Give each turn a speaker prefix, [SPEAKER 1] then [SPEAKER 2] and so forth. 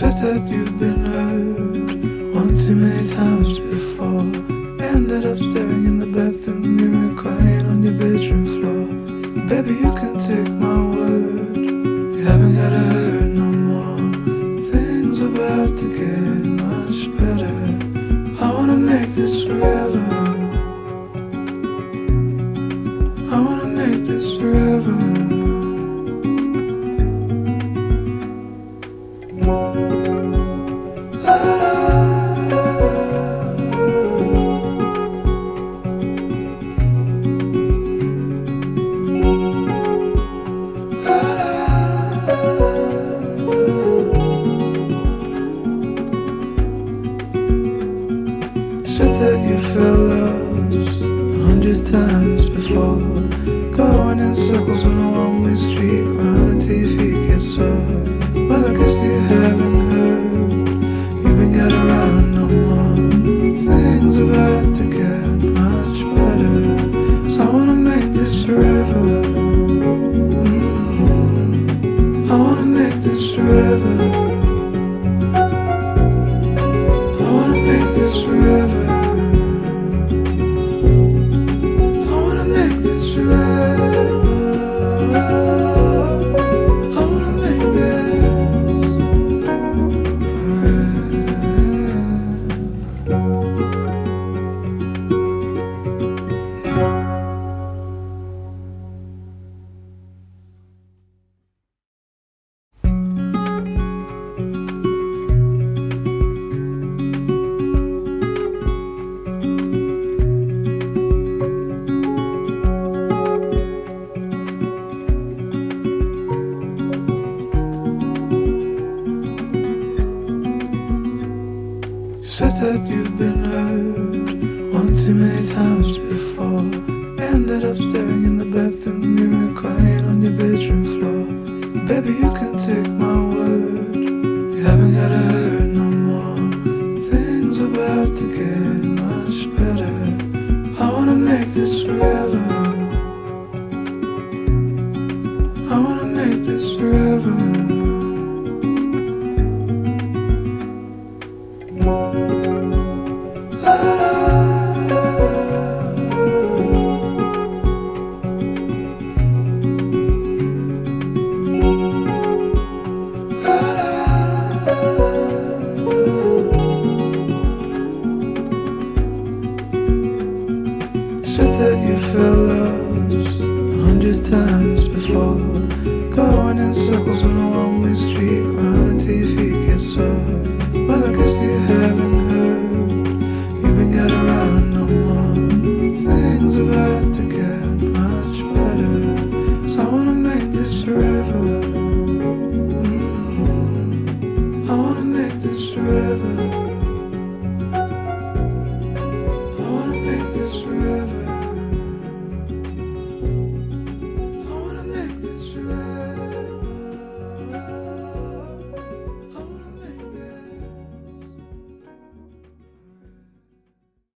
[SPEAKER 1] that you've been hurt one too many times before. Ended up staring in the bathroom mirror, crying on your bedroom floor. Baby, you can take my word. You haven't gotta hurt no more. Things about to get much better. I wanna make this forever. I wanna make this forever. That you felt lost a hundred times before. Going in circles on a one-way street, running till your feet get sore. Well, I guess you haven't heard. You ain't got around no more. Things about to get much better, so I wanna make this forever. Mm. I wanna make this forever. Been hurt one too many times before. Ended up staring in the bathroom mirror, crying on your bedroom floor. Baby, you can take my